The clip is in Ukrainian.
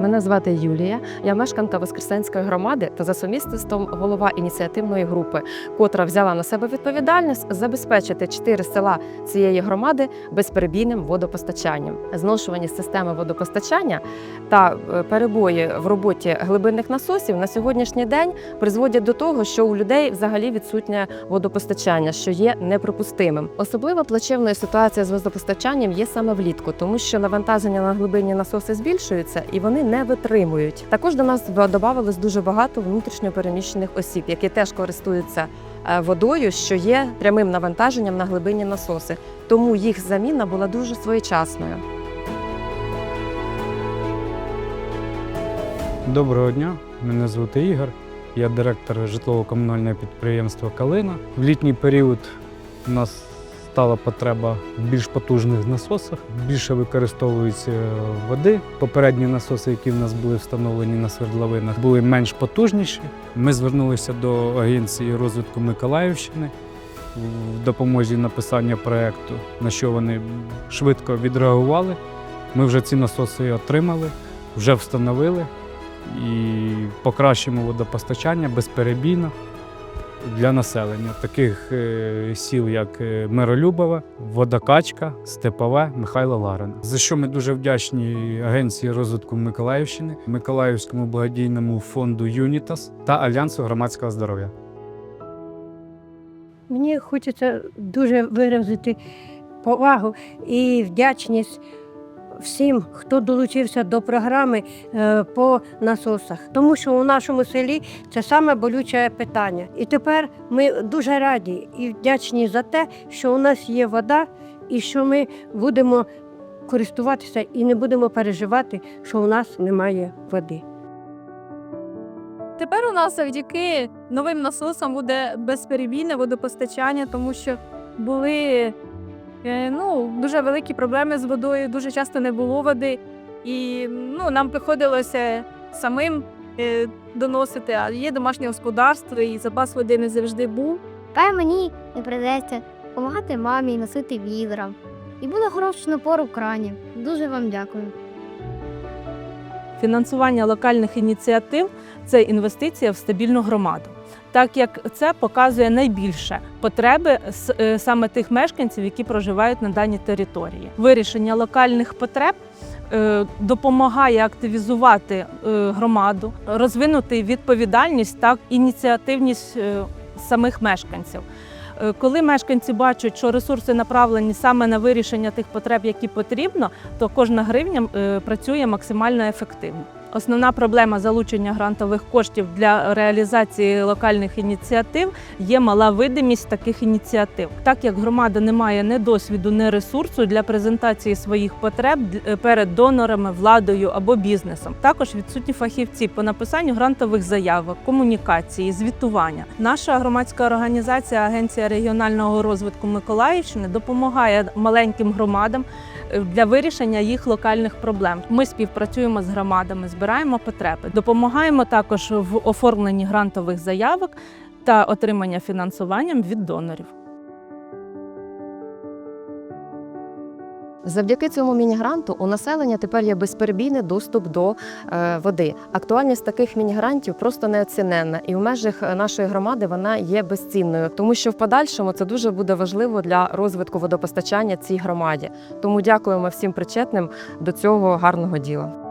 Мене звати Юлія. Я мешканка Воскресенської громади та за сумісництвом голова ініціативної групи, котра взяла на себе відповідальність забезпечити чотири села цієї громади безперебійним водопостачанням. Зношуваність системи водопостачання та е, перебої в роботі глибинних насосів на сьогоднішній день призводять до того, що у людей взагалі відсутнє водопостачання, що є неприпустимим. Особливо плачевною ситуація з водопостачанням є саме влітку, тому що навантаження на глибинні насоси збільшуються і вони не витримують. Також до нас додавалось дуже багато внутрішньопереміщених осіб, які теж користуються е, водою, що є прямим навантаженням на глибинні насоси. Тому їх заміна була дуже своєчасною. Доброго дня, мене звати Ігор. Я директор житлово-комунального підприємства Калина. В літній період у нас стала потреба в більш потужних насосах, більше використовується води. Попередні насоси, які в нас були встановлені на свердловинах, були менш потужніші. Ми звернулися до Агенції розвитку Миколаївщини в допомозі написання проєкту, на що вони швидко відреагували. Ми вже ці насоси отримали, вже встановили і покращимо водопостачання безперебійно для населення таких е, сіл, як е, Миролюбове, Водокачка, Степове, Михайло Ларин. За що ми дуже вдячні Агенції розвитку Миколаївщини, Миколаївському благодійному фонду Юнітас та Альянсу громадського здоров'я. Мені хочеться дуже виразити повагу і вдячність всім, хто долучився до програми е, по насосах, тому що у нашому селі це саме болюче питання. І тепер ми дуже раді і вдячні за те, що у нас є вода, і що ми будемо користуватися і не будемо переживати, що у нас немає води. Тепер у нас завдяки новим насосам буде безперебійне водопостачання, тому що були ну, дуже великі проблеми з водою, дуже часто не було води. І ну, нам приходилося самим е, доносити, а є домашнє господарство, і запас води не завжди був. Тепер мені не придеться допомагати мамі носити відра. І буде хороший напор у крані. Дуже вам дякую. Фінансування локальних ініціатив це інвестиція в стабільну громаду, так як це показує найбільше потреби е, саме тих мешканців, які проживають на даній території. Вирішення локальних потреб е, допомагає активізувати е, громаду, розвинути відповідальність та ініціативність самих мешканців. Коли мешканці бачать, що ресурси направлені саме на вирішення тих потреб, які потрібно, то кожна гривня працює максимально ефективно. Основна проблема залучення грантових коштів для реалізації локальних ініціатив є мала видимість таких ініціатив. Так як громада не має ні досвіду, ні ресурсу для презентації своїх потреб е, перед донорами, владою або бізнесом. Також відсутні фахівці по написанню грантових заявок, комунікації, звітування. Наша громадська організація Агенція регіонального розвитку Миколаївщини допомагає маленьким громадам для вирішення їх локальних проблем. Ми співпрацюємо з громадами, збираємо потреби, допомагаємо також в оформленні грантових заявок та отримання фінансуванням від донорів. Завдяки цьому міні-гранту у населення тепер є безперебійний доступ до е, води. Актуальність таких міні-грантів просто неоціненна, і в межах е, нашої громади вона є безцінною, тому що в подальшому це дуже буде важливо для розвитку водопостачання цій громаді. Тому дякуємо всім причетним до цього гарного діла.